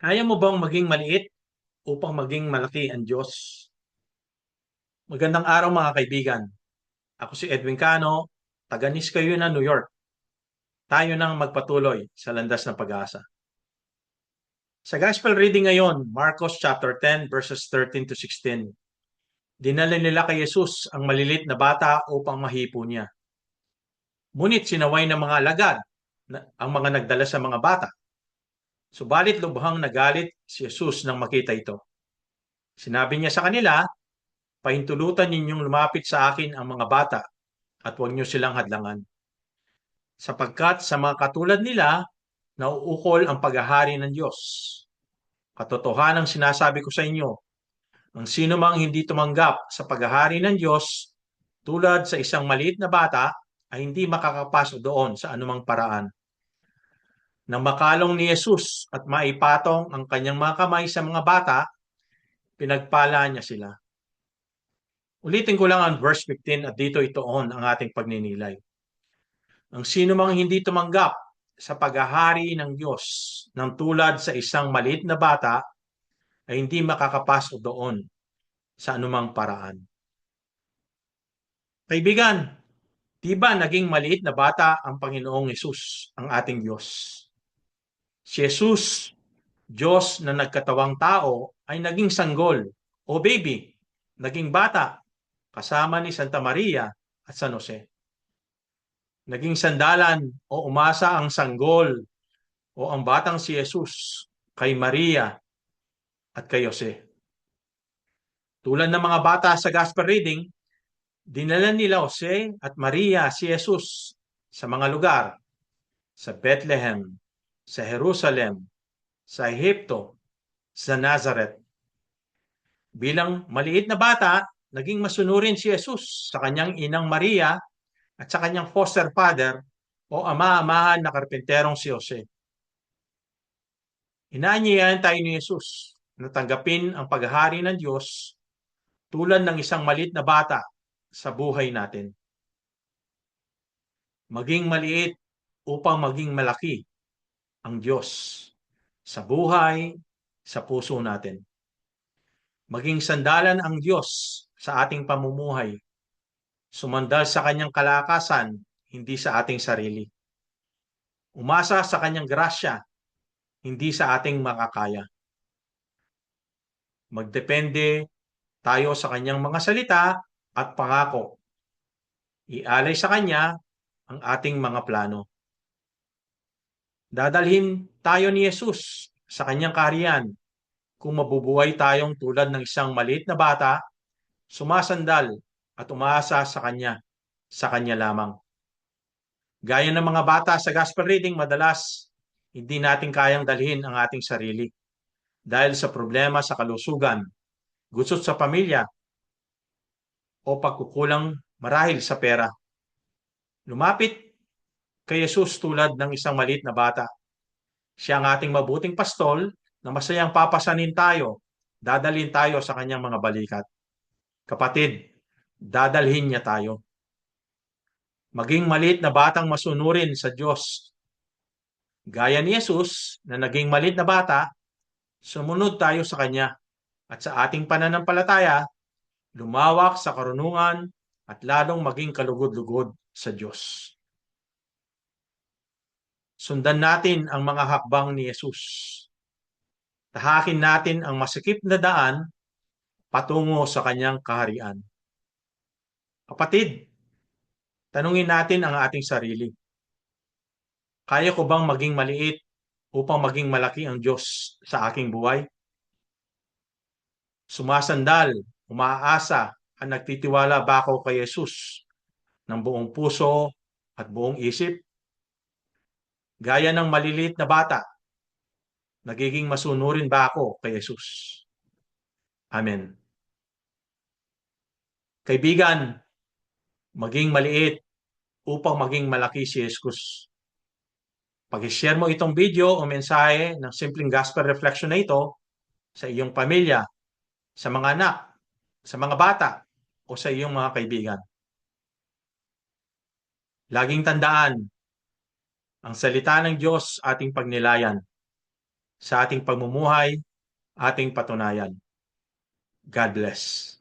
Kaya mo bang maging maliit upang maging malaki ang Diyos? Magandang araw mga kaibigan. Ako si Edwin Cano, taga Niskayuna, New York. Tayo nang magpatuloy sa landas ng pag-asa. Sa Gospel reading ngayon, Marcos chapter 10 verses 13 to 16. Dinala nila kay Jesus ang malilit na bata upang mahipo niya. Ngunit sinaway ng mga alagad na, ang mga nagdala sa mga bata. Subalit lubhang nagalit si Jesus nang makita ito. Sinabi niya sa kanila, Pahintulutan ninyong lumapit sa akin ang mga bata at huwag niyo silang hadlangan. Sapagkat sa mga katulad nila, nauukol ang paghahari ng Diyos. Katotohanan ang sinasabi ko sa inyo, ang sino mang hindi tumanggap sa paghahari ng Diyos tulad sa isang maliit na bata ay hindi makakapasok doon sa anumang paraan. Nang makalong ni Jesus at maipatong ang kanyang mga kamay sa mga bata, pinagpala niya sila. Ulitin ko lang ang verse 15 at dito itoon ang ating pagninilay. Ang sino mang hindi tumanggap sa paghahari ng Diyos ng tulad sa isang maliit na bata ay hindi makakapasok doon sa anumang paraan. Kaibigan, di ba naging maliit na bata ang Panginoong Yesus, ang ating Diyos? Si Jesus, Diyos na nagkatawang tao, ay naging sanggol o baby, naging bata kasama ni Santa Maria at San Jose. Naging sandalan o umasa ang sanggol o ang batang si Jesus kay Maria at kay Jose. Tulad ng mga bata sa Gospel reading, dinala nila Jose at Maria si Jesus sa mga lugar, sa Bethlehem, sa Jerusalem, sa Ehipto, sa Nazareth. Bilang maliit na bata, naging masunurin si Jesus sa kanyang inang Maria at sa kanyang foster father o ama-amahan na karpenterong si Jose. Inaanyayahan tayo ni Jesus na tanggapin ang paghahari ng Diyos tulad ng isang malit na bata sa buhay natin. Maging maliit upang maging malaki ang Diyos sa buhay, sa puso natin. Maging sandalan ang Diyos sa ating pamumuhay. Sumandal sa kanyang kalakasan, hindi sa ating sarili. Umasa sa kanyang grasya, hindi sa ating makakaya. Magdepende tayo sa kanyang mga salita at pangako. Ialay sa kanya ang ating mga plano. Dadalhin tayo ni Jesus sa kanyang kaharian kung mabubuhay tayong tulad ng isang maliit na bata sumasandal at umaasa sa Kanya, sa Kanya lamang. Gaya ng mga bata sa Gospel reading, madalas hindi natin kayang dalhin ang ating sarili dahil sa problema sa kalusugan, gusot sa pamilya, o pagkukulang marahil sa pera. Lumapit kay Jesus tulad ng isang maliit na bata. Siya ang ating mabuting pastol na masayang papasanin tayo, dadalhin tayo sa kanyang mga balikat. Kapatid, dadalhin niya tayo. Maging maliit na batang masunurin sa Diyos. Gaya ni Jesus na naging maliit na bata, sumunod tayo sa Kanya at sa ating pananampalataya, lumawak sa karunungan at lalong maging kalugod-lugod sa Diyos. Sundan natin ang mga hakbang ni Jesus. Tahakin natin ang masikip na daan patungo sa kanyang kaharian. Kapatid, tanungin natin ang ating sarili. Kaya ko bang maging maliit upang maging malaki ang Diyos sa aking buhay? Sumasandal, umaasa, at nagtitiwala ba ako kay Jesus ng buong puso at buong isip? Gaya ng maliliit na bata, nagiging masunurin ba ako kay Jesus? Amen. Kaibigan, maging maliit upang maging malaki si Jesus. Pag-share mo itong video o mensahe ng simpleng gospel reflection na ito sa iyong pamilya, sa mga anak, sa mga bata, o sa iyong mga kaibigan. Laging tandaan, ang salita ng Diyos ating pagnilayan. sa ating pagmumuhay, ating patunayan. God bless.